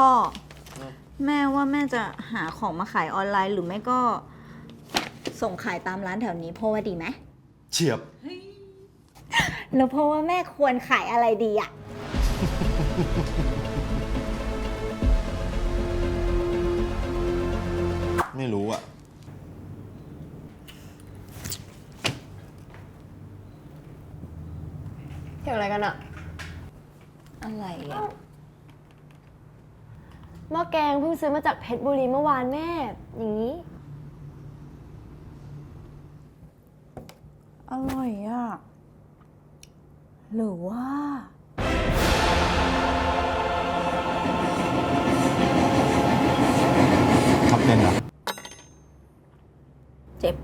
พ่อ แม่ว่าแม่จะหาของมาขายออนไลน์หรือไม่ก็ ส่งขายตามร้านแถวนี้พ่อว่าดีไหมเฉียบ แล้วพ่อว่าแม่ควรขายอะไรดีอะไม่รู้อะ เกี่ยวอะไรกันอะอะไรอะ หม้อแกงเพิ่งซื้อมาจากเพชรบุรีเมื่อวานแม่ อย่างนี้ อร่อยอะหรือว่าขับเป็นเหรอเจ็บ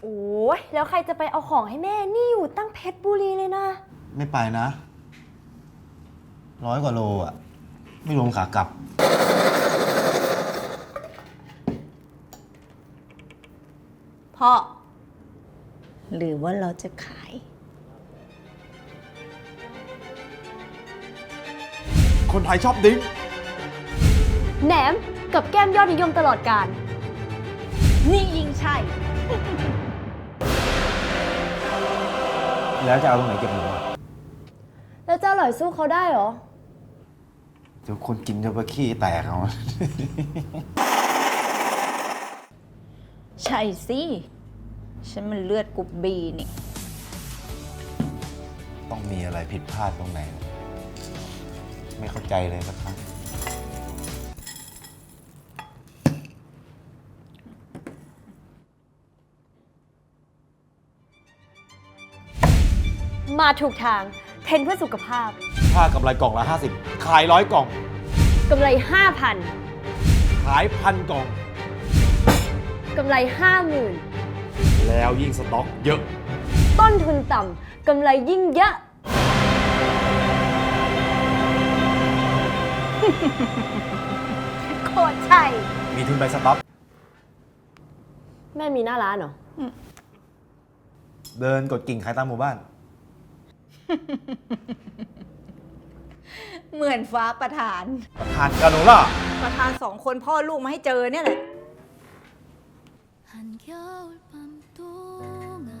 โอ้ยแล้วใครจะไปเอาของให้แม่ นี่อยู่ตั้งเพชรบุรีเลยนะ ไม่ไปนะ ร้อยกว่าโลอะ ไม่รวมขากลับ พ่อ หรือว่าเราจะขาย คนไทยชอบดิ้งแหนมกับแก้มยอดนิยมตลอดการ นี่ยิงใช่ แล้วจะเอาตรงไหนเก็บหนูอะแล้วจะอร่อยสู้เขาได้เหรอ เดี๋ยวคนกินจะไปขี้แตกเอา ใช่สิ ฉันมันเลือดกรุ๊บบีนี่ ต้องมีอะไรผิดพลาดตรงไหน ไม่เข้าใจเลยสักครั้งมาถูกทาง เทรนเพื่อสุขภาพ ค่ากำไรกล่องละ 50 ขายร้อยกล่อง กำไร 5,000ขายพันกล่อง กำไร 50,000 แล้วยิ่งสต็อกเยอะ ต้นทุนต่ำกำไรยิ่งเยอะ โคตรใช่ มีทุนไปสต็อกแม่มีหน้าร้านเหรอ เดินกดกิ่งขายตามหมู่บ้าน เหมือนฟ้าประธาน ทานกาโนล่า ประธานสองคนพ่อลูกมาให้เจอเนี่ยแหละ 한겨울밤 동안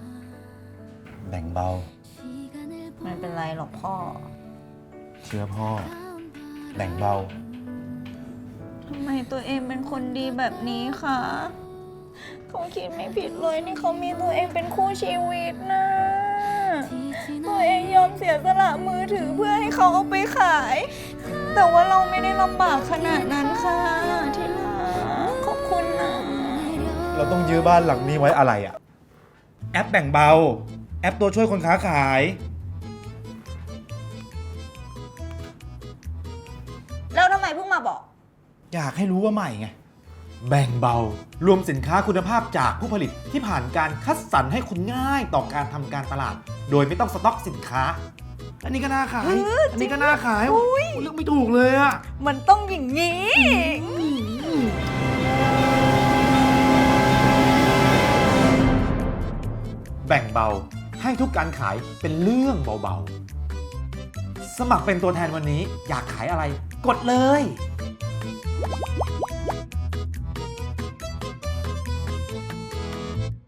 แบ่งเบา 시간을 ไม่เป็นไรหรอกพ่อ เชื่อพ่อ 보다 แบ่งเบา ทำไมตัวเองเป็นคนดีแบบนี้คะเขาคิดไม่ผิดเลยนี่เขามีตัวเองเป็นคู่ชีวิตนะ ตัวเองยอมเสียสละมือถือเพื่อให้เขาเอาไปขาย แต่ว่าเราไม่ได้ลำบากขนาดนั้นค่ะที่รักขอบคุณนะ เราต้องยื้อบ้านหลังนี้ไว้อะไรอะแอปแบ่งเบา แอปตัวช่วยคนค้าขาย แล้วทำไมเพิ่งมาบอก อยากให้รู้ว่าใหม่ไง แบ่งเบา รวมสินค้าคุณภาพจากผู้ผลิตที่ผ่านการคัดสรรให้คุณง่ายต่อการทำการตลาด โดยไม่ต้องสต็อกสินค้า อันนี้ก็น่าขาย อันนี้ก็น่าขายเลือกไม่ถูกเลยอะมันต้องอย่างนี้ แบ่งเบาให้ทุกการขายเป็นเรื่องเบาๆ สมัครเป็นตัวแทนวันนี้อยากขายอะไร กดเลย